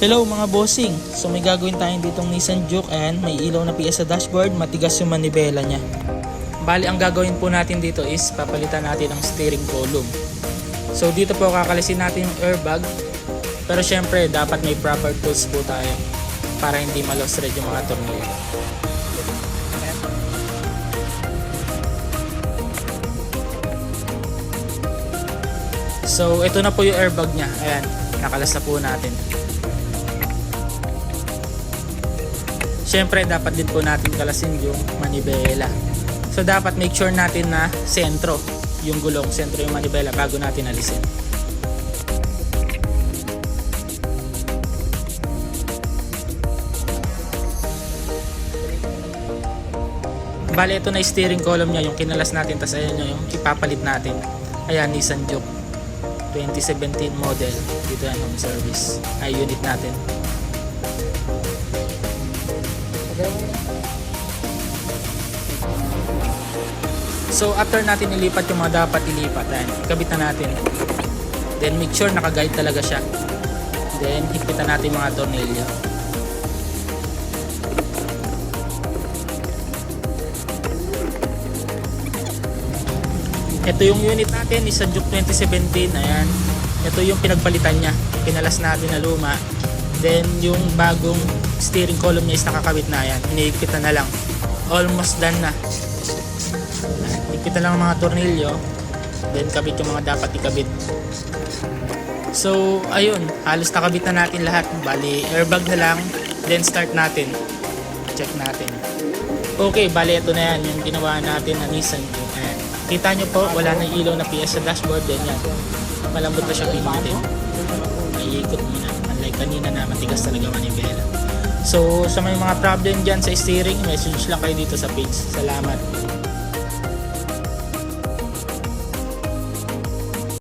Hello mga bossing! So may gagawin tayong ditong Nissan Juke and may ilaw na PS sa dashboard, matigas yung manibela niya. Bali ang gagawin po natin dito is papalitan natin ang steering column. So dito po kakalisin natin yung airbag pero syempre dapat may proper tools po tayo para hindi malos red yung mga tornilyo. So ito na po yung airbag niya. Ayan, nakalas na po natin. Siyempre, dapat din po natin kalasin yung manibela. So, dapat make sure natin na sentro yung gulong, sentro yung manibela bago natin alisin. Bale, ito na yung steering column niya, yung kinalas natin, tapos ayan yung ipapalit natin. Ayan, Nissan Juke 2017 model. Dito yan, home service. Ay, unit natin. So after natin ilipat yung mga dapat ilipat, ayan, ikabit na natin. Then make sure naka-guide talaga siya. Then higpitan natin mga tornilyo. Ito yung unit natin, isa Juke 2017, ayan. Ito yung pinagpalitan niya, pinalas natin na luma. Then yung bagong steering column niya is nakakabit na yan, hinihigpit na na lang. Almost done na. Higpitan lang ang mga tornilyo, then kabit yung mga dapat ikabit. So, ayun, halos nakabit na natin lahat. Bali, airbag na lang, then start natin. Check natin. Okay, bali ito na yan, yung ginawa natin na Nissan. Ayan. Kita nyo po, wala na ilaw na PS sa dashboard, then yan. Malambot na siya pinitin. Naiikot muna. Unlike kanina na matigas talaga manibela. So, sa may mga problem dyan sa steering, message lang kayo dito sa page. Salamat.